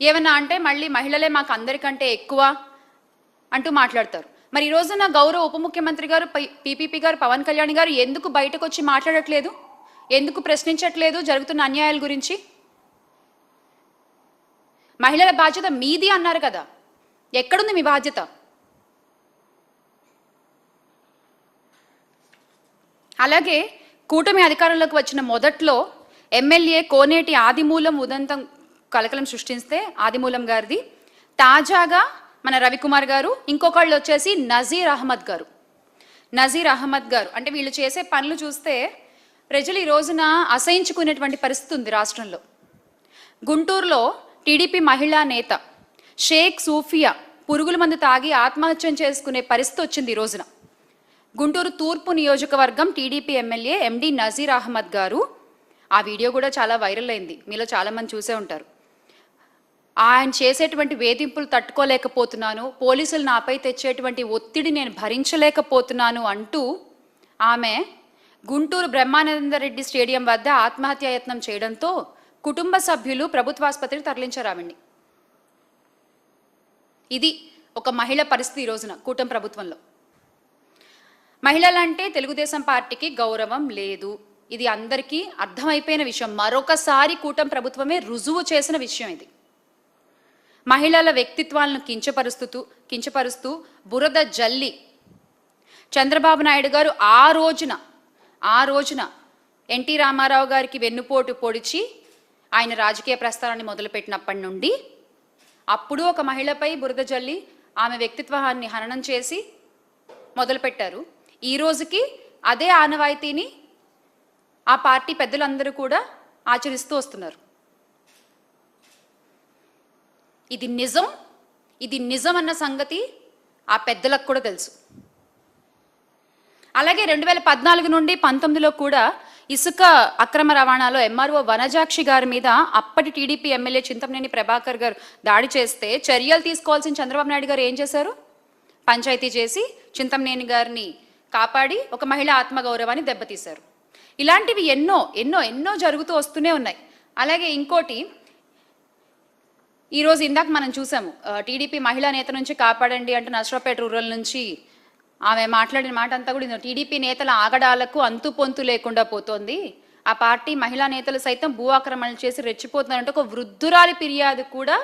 ఏమన్నా అంటే మళ్ళీ మహిళలే మాకు అందరికంటే ఎక్కువ అంటూ మాట్లాడతారు. మరి ఈ రోజున గౌరవ ఉప ముఖ్యమంత్రి గారు పీపీపీ గారు పవన్ కళ్యాణ్ గారు ఎందుకు బయటకు వచ్చి మాట్లాడట్లేదు? ఎందుకు ప్రశ్నించట్లేదు జరుగుతున్న అన్యాయాల గురించి? మహిళల బాధ్యత మీది అన్నారు కదా. ఎక్కడుంది మీ బాధ్యత? అలాగే కూటమి అధికారంలోకి వచ్చిన మొదట్లో ఎమ్మెల్యే కోనేటి ఆదిమూలం ఉదంతం కలకలం సృష్టిస్తే ఆదిమూలం గారిది. తాజాగా మన రవికుమార్ గారు ఇంకొకళ్ళు వచ్చేసి నజీర్ అహ్మద్ గారు. నజీర్ అహ్మద్ గారు. అంటే వీళ్ళు చేసే పనులు చూస్తే ప్రజలు ఈ రోజున అసహించుకునేటువంటి పరిస్థితి ఉంది రాష్ట్రంలో. గుంటూరులో టీడీపీ మహిళా నేత షేక్ సూఫియా పురుగుల మందు తాగి ఆత్మహత్యం చేసుకునే పరిస్థితి వచ్చింది ఈ రోజున. గుంటూరు తూర్పు నియోజకవర్గం TDP MLA MD Nazeer Ahmed గారు. ఆ వీడియో కూడా చాలా వైరల్ అయింది. మీలో చాలామంది చూసే ఉంటారు. ఆయన చేసేటువంటి వేధింపులు తట్టుకోలేకపోతున్నాను పోలీసులు నాపై తెచ్చేటువంటి ఒత్తిడి నేను భరించలేకపోతున్నాను అంటూ ఆమె గుంటూరు బ్రహ్మానందరెడ్డి స్టేడియం వద్ద ఆత్మహత్యాయత్నం చేయడంతో కుటుంబ సభ్యులు ప్రభుత్వాసుపత్రికి తరలించరావండి ఇది ఒక మహిళ పరిస్థితి ఈ రోజున కూటమి ప్రభుత్వంలో. మహిళలంటే తెలుగుదేశం పార్టీకి గౌరవం లేదు. ఇది అందరికీ అర్థమైపోయిన విషయం. మరొకసారి కూటమి ప్రభుత్వమే రుజువు చేసిన విషయం ఇది. మహిళల వ్యక్తిత్వాలను కించపరుస్తూ కించపరుస్తూ బురద జల్లి చంద్రబాబు నాయుడు గారు ఆ రోజున ఆ రోజున ఎన్టీ రామారావు గారికి వెన్నుపోటు పొడిచి ఆయన రాజకీయ ప్రస్థానాన్ని మొదలుపెట్టినప్పటి నుండి అప్పుడు ఒక మహిళపై బురద జల్లి ఆమె వ్యక్తిత్వాన్ని హననం చేసి మొదలుపెట్టారు. ఈ రోజుకి అదే ఆనవాయితీని ఆ పార్టీ పెద్దలందరూ కూడా ఆచరిస్తూ వస్తున్నారు. ఇది నిజం ఇది నిజం అన్న సంగతి ఆ పెద్దలకు కూడా తెలుసు. అలాగే రెండు వేల పద్నాలుగు నుండి పంతొమ్మిదిలో కూడా ఇసుక అక్రమ రవాణాలో ఎంఆర్ఓ వనజాక్షి గారి మీద అప్పటి టీడీపీ ఎమ్మెల్యే చింతమనేని ప్రభాకర్ గారు దాడి చేస్తే చర్యలు తీసుకోవాల్సిన చంద్రబాబు నాయుడు గారు ఏం చేశారు? పంచాయతీ చేసి చింతమనేని గారిని కాపాడి ఒక మహిళ ఆత్మగౌరవాన్ని దెబ్బతీశారు. ఇలాంటివి ఎన్నో ఎన్నో ఎన్నో జరుగుతూ వస్తూనే ఉన్నాయి. అలాగే ఇంకోటి ఈరోజు ఇందాక మనం చూసాము టీడీపీ మహిళా నేత నుంచి కాపాడండి అంటే నర్సరావుపేట రూరల్ నుంచి ఆమె మాట్లాడిన మాట అంతా కూడా టీడీపీ నేతల ఆగడాలకు అంతు పొంతు లేకుండా పోతోంది. ఆ పార్టీ మహిళా నేతలు సైతం భూ ఆక్రమణలు చేసి రెచ్చిపోతున్నారంటే ఒక వృద్ధురాలి ఫిర్యాదు కూడా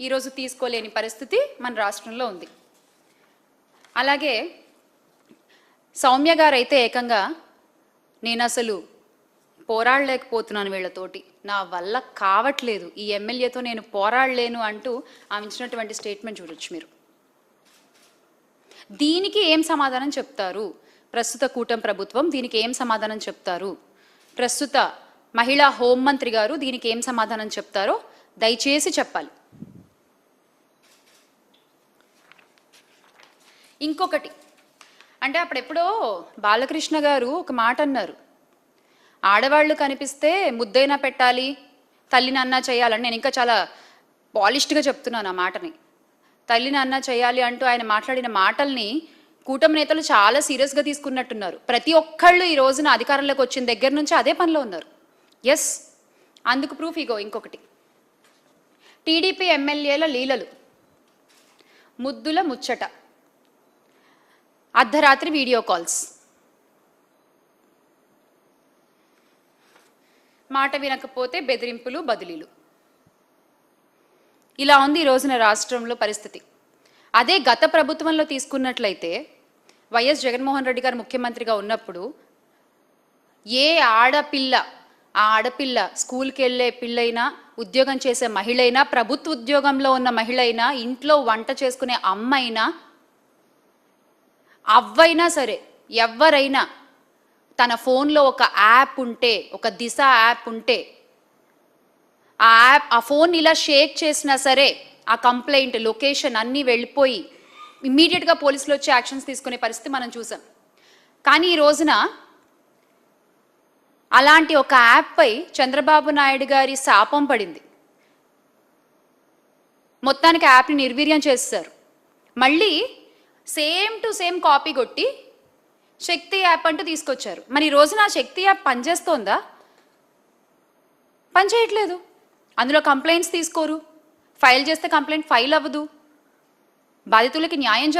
ఈరోజు తీసుకోలేని పరిస్థితి మన రాష్ట్రంలో ఉంది. అలాగే సౌమ్య గారు అయితే ఏకంగా నేను అసలు పోరాడలేకపోతున్నాను వీళ్ళతోటి. నా వల్ల కావట్లేదు. ఈ ఎమ్మెల్యేతో నేను పోరాడలేను అంటూ ఆమె ఇచ్చినటువంటి స్టేట్మెంట్ చూడొచ్చు మీరు. దీనికి ఏం సమాధానం చెప్తారు? ప్రస్తుత కూటమి ప్రభుత్వం దీనికి ఏం సమాధానం చెప్తారు? ప్రస్తుత మహిళా హోంమంత్రి గారు దీనికి ఏం సమాధానం చెప్తారో దయచేసి చెప్పాలి. ఇంకొకటి. అంటే అప్పుడెప్పుడో బాలకృష్ణ గారు ఒక మాట అన్నారు. ఆడవాళ్ళు కనిపిస్తే ముద్దైనా పెట్టాలి తల్లిని అన్నా చేయాలని నేను ఇంకా చాలా పాలిష్డ్గా చెప్తున్నాను ఆ మాటని. తల్లిని అన్నా చేయాలి అంటూ ఆయన మాట్లాడిన మాటల్ని కూటమి నేతలు చాలా సీరియస్గా తీసుకున్నట్టున్నారు. ప్రతి ఒక్కళ్ళు ఈ రోజున అధికారంలోకి వచ్చిన దగ్గర నుంచి అదే పనిలో ఉన్నారు. ఎస్ అందుకు ప్రూఫ్ ఇగో ఇంకొకటి. టీడీపీ ఎమ్మెల్యేల లీలలు. ముద్దుల ముచ్చట. అర్ధరాత్రి వీడియో కాల్స్. మాట వినకపోతే బెదిరింపులు బదిలీలు. ఇలా ఉంది ఈ రోజున రాష్ట్రంలో పరిస్థితి. అదే గత ప్రభుత్వంలో తీసుకున్నట్లయితే వైఎస్ జగన్మోహన్ రెడ్డి గారు ముఖ్యమంత్రిగా ఉన్నప్పుడు ఏ ఆడపిల్ల ఆ ఆడపిల్ల స్కూల్కి వెళ్ళే పిల్లైనా ఉద్యోగం చేసే మహిళైనా ప్రభుత్వ ఉద్యోగంలో ఉన్న మహిళైనా ఇంట్లో వంట చేసుకునే అమ్మైనా అవ్వైనా సరే ఎవరైనా తన ఫోన్లో ఒక యాప్ ఉంటే ఒక దిశ యాప్ ఉంటే ఆ యాప్ ఆ ఫోన్ ఇలా షేక్ చేసినా సరే ఆ కంప్లైంట్ లొకేషన్ అన్నీ వెళ్ళిపోయి ఇమ్మీడియట్గా పోలీసులు వచ్చి యాక్షన్స్ తీసుకునే పరిస్థితి మనం చూసాం. కానీ ఈ రోజున అలాంటి ఒక యాప్పై చంద్రబాబు నాయుడు గారి శాపం పడింది. మొత్తానికి యాప్ని నిర్వీర్యం చేస్తారు మళ్ళీ సేమ్ టు సేమ్ కాపీ కొట్టి శక్తి యాప్ అంటూ తీసుకొచ్చారు. మరి ఈ రోజున ఆ శక్తి యాప్ పనిచేస్తోందా? పనిచేయట్లేదు. అందులో కంప్లైంట్స్ తీసుకోరు. ఫైల్ చేస్తే కంప్లైంట్ ఫైల్ అవ్వదు. బాధితులకి న్యాయం